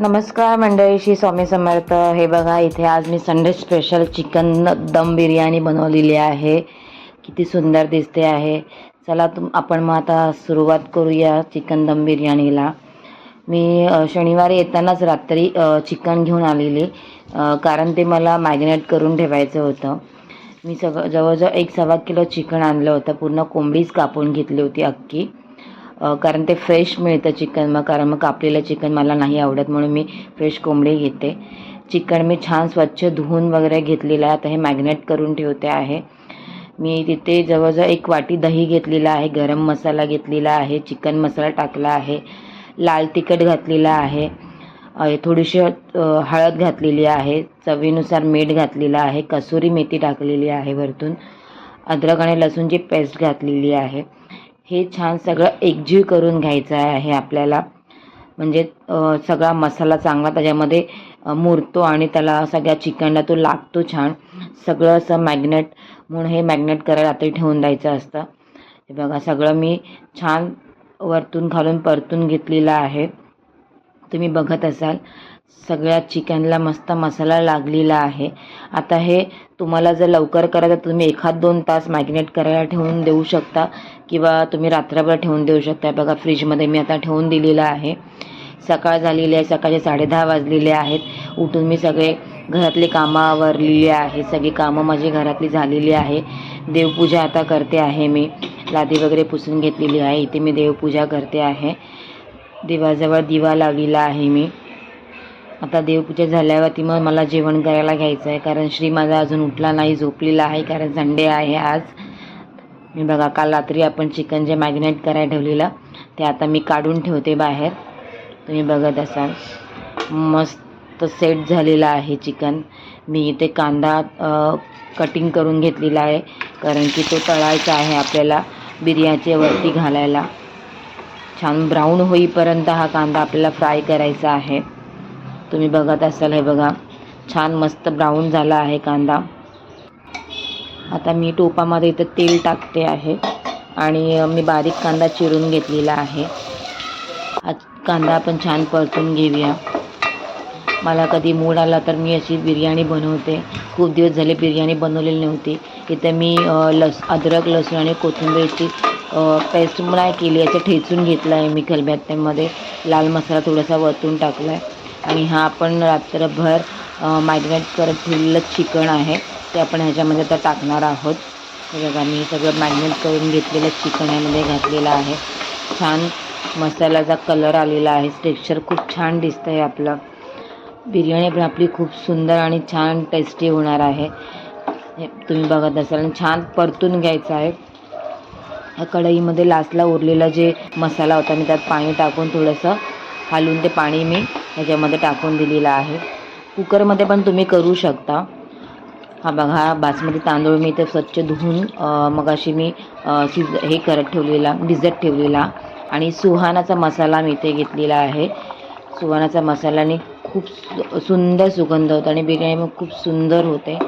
नमस्कार मंडळी श्री स्वामी समर्थ. हे बघा इथे आज मी संडे स्पेशल चिकन दम बिर्याणी बनवलेली आहे. किती सुंदर दिसते आहे. चला तुम आपण मग आता सुरुवात करूया चिकन दम बिर्याणीला. मी शनिवारी येतानाच रात्री चिकन घेऊन आलेली कारण ते मला मॅग्नेट करून ठेवायचं होतं. मी सगळं जवळजवळ एक सव्वा किलो चिकन आणलं होतं. पूर्ण कोंबडीच कापून घेतली होती अख्खी. कारण ते फ्रेश मिळतं चिकन मग कारण मग कापलेलं चिकन मला नाही आवडत म्हणून मी फ्रेश कोंबडी घेते. चिकन मी छान स्वच्छ धुवून वगैरे घेतलेलं आहे आता हे मॅग्नेट करून ठेवते आहे. मी तिथे जवळजवळ एक वाटी दही घेतलेला आहे गरम मसाला घेतलेला आहे चिकन मसाला टाकला आहे लाल तिखट घातलेला आहे थोडीशी हळद घातलेली आहे चवीनुसार मीठ घातलेलं आहे कसुरी मेथी टाकलेली आहे वरतून अद्रक आणि लसूणची पेस्ट घातलेली आहे. हे छान सगळं एकजीव करून घ्यायचं आहे आपल्याला. म्हणजे सगळा मसाला चांगला त्याच्यामध्ये मुरतो आणि त्याला सगळ्या चिकनला तो लागतो छान. सगळं असं मॅग्नेट म्हणून हे मॅग्नेट करायला रात्री ठेवून द्यायचं असतं. हे बघा सगळं मी छान वरतून खालून परतून घेतलेलं आहे. तुम्ही बघत असाल सगळ्या चिकनला मस्त मसाला लागलेला आहे. आता हे तुम्हाला जर लवकर करायचं तर तुम्ही एखाद दोन तास मॅग्नेट करायला ठेवून देऊ शकता किंवा तुम्ही रात्रभर ठेवून देऊ शकता. बघा फ्रीजमध्ये मी आता ठेवून दिलेलं आहे. सकाळ झालेली आहे सकाळचे साडेदहा वाजलेले आहेत. उठून मी सगळे घरातले कामं आवरलेली आहे. सगळी कामं माझी घरातली झालेली आहे. देवपूजा आता करते आहे मी. लादी वगैरे पुसून घेतलेली आहे. इथे मी देवपूजा करते आहे. दिवाजवळ दिवा लावलेला आहे मी. आता देवपूजा झाल्यावरती मग मला जेवण करायला घ्यायचं आहे कारण श्री माझा अजून उठला नाही झोपलेला आहे. कारण संडे आहे आज. मी बघा काल रात्री आपण चिकन जे मॅग्नेट करायला ठेवलेलं ते आता मी काढून ठेवते बाहेर. तुम्ही बघत असाल. मस्त सेट झालेला आहे चिकन. मी इथे कांदा कटिंग करून घेतलेला आहे. कारण की तो तळायचा आहे आपल्याला बिर्याणीच्या वरती घालायला. छान ब्राऊन होईपर्यंत हा कांदा आपल्याला फ्राय करायचा आहे. तुम्ही बघत असाल हे बघा छान मस्त ब्राऊन झाला आहे कांदा. आता मी टोपामध्ये इथं तेल टाकते आहे आणि मी बारीक कांदा चिरून घेतलेला आहे. हा कांदा आपण छान परतून घेऊया. मला कधी मूड आला तर मी अशी बिर्याणी बनवते. खूप दिवस झाले बिर्याणी बनवलेली नव्हती. इथं मी लस अद्रक लसूण आणि कोथिंबीरची पेस्ट नाही केली याचं ठेचून घेतलं आहे मी खलबत्त्यामध्ये लाल मसाला थोडासा वरतून टाकला आहे आणि हा आपण रात्रभर मॅरिनेट करत ठेवलेलं चिकन आहे ते आपण ह्याच्यामध्ये आता टाकणार आहोत. हे बघा मी सगळं मॅरिनेट करून घेतलेलं चिकन यामध्ये घातलेलं आहे. छान मसाल्याचा कलर आलेला आहे. टेक्स्चर खूप छान दिसतं आहे आपलं. बिर्याणी पण आपली खूप सुंदर आणि छान टेस्टी होणार आहे. हे तुम्ही बघत असाल. आणि छान परतून घ्यायचं आहे. कढईमध्ये लास्टला उरलेला जे मसाला होता मी त्यात पाणी टाकून थोडंसं हालून ते पाणी मी ह्याच्यामध्ये टाकून दिलेलं आहे. कुकरमध्ये पण तुम्ही करू शकता. हा बघा हा बासमती तांदूळ मी ते स्वच्छ धुवून मग मगाशी मी अ, शिज हे करत ठेवलेला भिजत ठेवलेला आणि सुहानाचा मसाला मी इथे घेतलेला आहे. सुहानाचा मसाल्याने खूप सुंदर सुगंध होतो आणि बिर्याणी मग खूप सुंदर होते.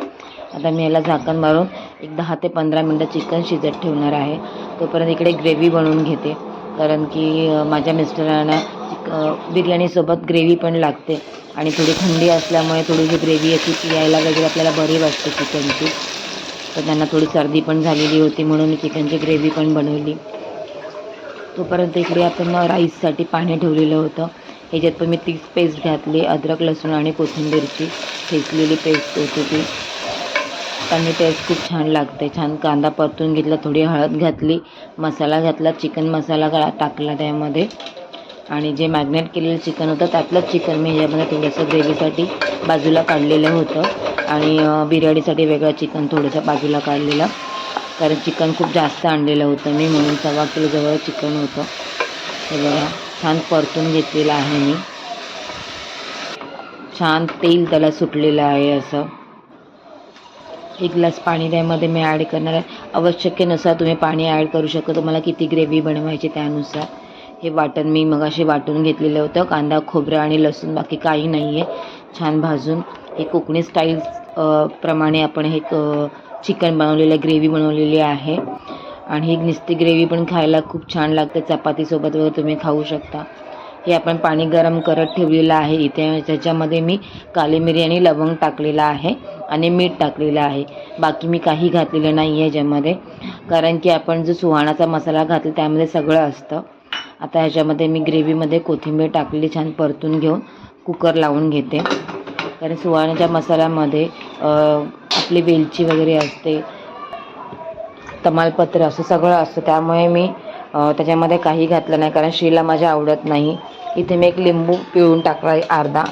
आता मी याला झाकण मारून एक दहा ते पंधरा मिनटं चिकन शिजत ठेवणार आहे. तोपर्यंत इकडे ग्रेव्ही बनवून घेते. कारण की माझ्या मिस्टरांना चिक बिर्याणीसोबत ग्रेव्ही पण लागते. आणि थोडी थंडी असल्यामुळे थोडीशी ग्रेव्ही याची पियायला वगैरे आपल्याला बरी वाटते चिकनची. तर त्यांना थोडी सर्दी पण झालेली होती म्हणून मी चिकनची ग्रेव्ही पण बनवली. तोपर्यंत इकडे आपण राईससाठी पाणी ठेवलेलं होतं. ह्याच्यात पण मी तीच पेस्ट घातली. अद्रक लसूण आणि कोथिंबीरची ठेचलेली पेस्ट होती ती. त्यांनी टेस्ट खूप छान लागते. छान कांदा परतून घेतला थोडी हळद घातली मसाला घातला चिकन मसाला टाकला त्यामध्ये. आणि जे मॅग्नेट केलेलं चिकन होतं त्यातलंच चिकन मी ह्याच्यामध्ये थोडंसं ग्रेव्हीसाठी बाजूला काढलेलं होतं. आणि बिर्याणीसाठी वेगळं चिकन थोडंसं बाजूला काढलेलं. कारण चिकन खूप जास्त आणलेलं होतं मी म्हणून सव्वा किलो जवळ चिकन होतं. हे बघा छान परतून घेतलेलं आहे मी. छान तेल त्याला सुटलेलं आहे असं. एक ग्लास पाणी त्यामध्ये मी ॲड करणार आहे. आवश्यकतेनुसार तुम्ही पाणी ॲड करू शकता. तुम्हाला किती ग्रेव्ही बनवायची त्यानुसार. हे वाटण मी मगाशी वाटून घेतलेलं होतं. कांदा खोबरं आणि लसूण बाकी काही नाही आहे छान भाजून हे कोकणी स्टाईल प्रमाणे आपण हे चिकन बनवलेलं ग्रेव्ही बनवलेली आहे. आणि ही नुसती ग्रेव्ही पण खायला खूप छान लागते. चपातीसोबत वगैरे तुम्ही खाऊ शकता. हे आपण पाणी गरम करत ठेवलेलं आहे. इथे त्याच्यामध्ये मी काली मिरी आणि लवंग टाकलेलं आहे आणि मीठ टाकलेलं आहे. बाकी मी काही घातलेलं नाही आहे याच्यामध्ये. कारण की आपण जो सुहाणाचा मसाला घातला त्यामध्ये सगळं असतं. आता ह्याच्यामध्ये मी ग्रेव्हीमध्ये कोथिंबीर टाकलेली छान परतून घेऊन कुकर लावून घेते. कारण सुहाण्याच्या मसाल्यामध्ये आपली वेलची वगैरे असते तमालपत्र असं सगळं असतं. त्यामुळे मी त्याच्यामध्ये काही घातलं नाही. कारण श्रीला माझ्या आवडत नाही. इथे मी एक लिंबू पिळून टाकला अर्धा.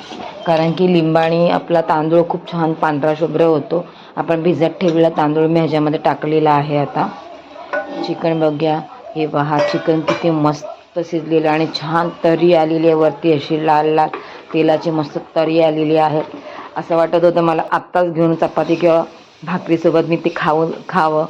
कारण की लिंबाणी आपला तांदूळ खूप छान पांढरा शुभ्र होतो. आपण भिजत ठेवलेला तांदूळ मी ह्याच्यामध्ये टाकलेला आहे आता. चिकन बघ्या. हे पहा चिकन किती मस्त शिजलेलं आणि छान तरी आलेली आहे वरती अशी लाल लाल तेलाची मस्त तरी आलेली आहे. असं वाटत होतं मला आत्ताच घेऊन चपाती किंवा भाकरीसोबत मी ते खाऊन खावं.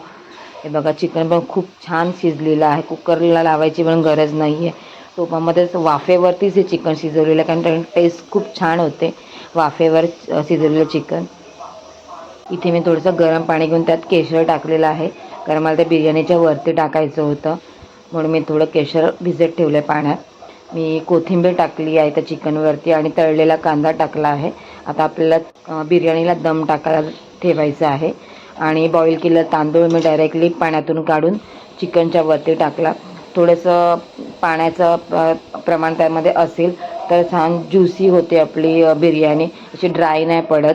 हे बघा चिकन पण खूप छान शिजलेलं आहे. कुकरला लावायची पण गरज नाही आहे टोपामध्येच वाफेवरतीच हे चिकन शिजवलेलं आहे कारण त्याची टेस्ट खूप छान होते. वाफेवर शिजवलेलं चिकन. इथे मी थोडंसं गरम पाणी घेऊन त्यात केशर टाकलेलं आहे. कारण मला त्या बिर्याणीच्या वरती टाकायचं होतं. म्हणून मी थोडं केशर भिजत ठेवलं आहे पाण्यात. मी कोथिंबीर टाकली आहे त्या चिकनवरती आणि तळलेला कांदा टाकला आहे. आता आपल्याला बिर्याणीला दम टाकायला ठेवायचा आहे. आणि बॉईल केलेला तांदूळ मी डायरेक्टली पाण्यातून काढून चिकनच्या वरती टाकला. थोडंसं पाण्याचं प्रमाण त्यामध्ये असेल तर छान ज्युसी होते आपली बिर्याणी. अशी ड्राय नाही पडत.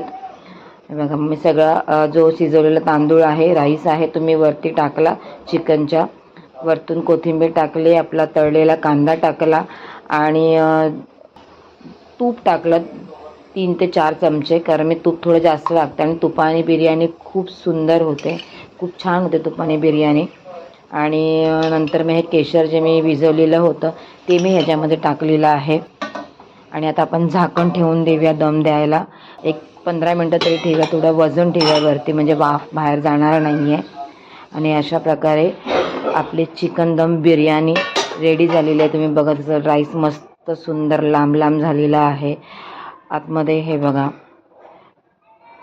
बघा मी सगळा जो शिजवलेला तांदूळ आहे राईस आहे तो मी वरती टाकला चिकनच्या वरतून कोथिंबीर टाकली आपला तळलेला कांदा टाकला आणि तूप टाकलं. तीन ते चार चमचे कारण मी तूप थोडं जास्त लागतं आणि तुपाने बिर्याणी खूप सुंदर होते. खूप छान होते तुपाने बिर्याणी. आणि नंतर मी हे केशर जे मी भिजवलेलं होतं ते मी ह्याच्यामध्ये टाकलेलं आहे. आणि आता आपण झाकण ठेवून देऊया दम द्यायला. एक पंधरा मिनटं तरी ठेवा थोडं वजन ठेवा वरती म्हणजे वाफ बाहेर जाणार नाही आहे आणि अशा प्रकारे आपली चिकन दम बिर्याणी रेडी झालेली आहे. तुम्ही बघत असाल राईस मस्त सुंदर लांब लांब झालेला आहे. आतमध्ये हे बघा.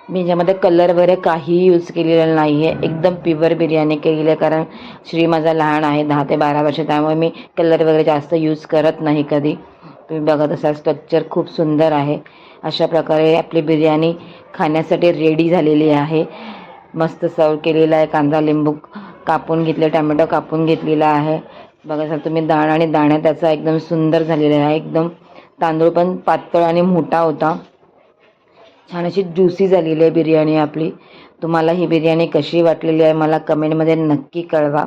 मी ज्यामध्ये कलर वगैरे काहीही यूज केलेलं नाही आहे एकदम प्युअर बिर्याणी केलेली आहे कारण श्री माझा लहान आहे दहा ते बारा वर्ष त्यामुळे मी कलर वगैरे जास्त यूज करत नाही कधी. तुम्ही बघत असाल स्ट्रक्चर खूप सुंदर आहे. अशा प्रकारे आपली बिर्याणी खाण्यासाठी रेडी झालेली आहे. मस्त सर्व केलेला आहे कांदा लिंबू कापून घेतले टमॅटो कापून घेतलेला आहे. बघा सर तुम्ही दाणा आणि दाण्या त्याचा एकदम सुंदर झालेला आहे एकदम तांदूळ पण पातळ आणि मोठा होता. छान अशी ज्युसी झालेली आहे बिर्याणी आपली. तुम्हाला ही बिर्याणी कशी वाटलेली आहे मला कमेंटमध्ये नक्की कळवा.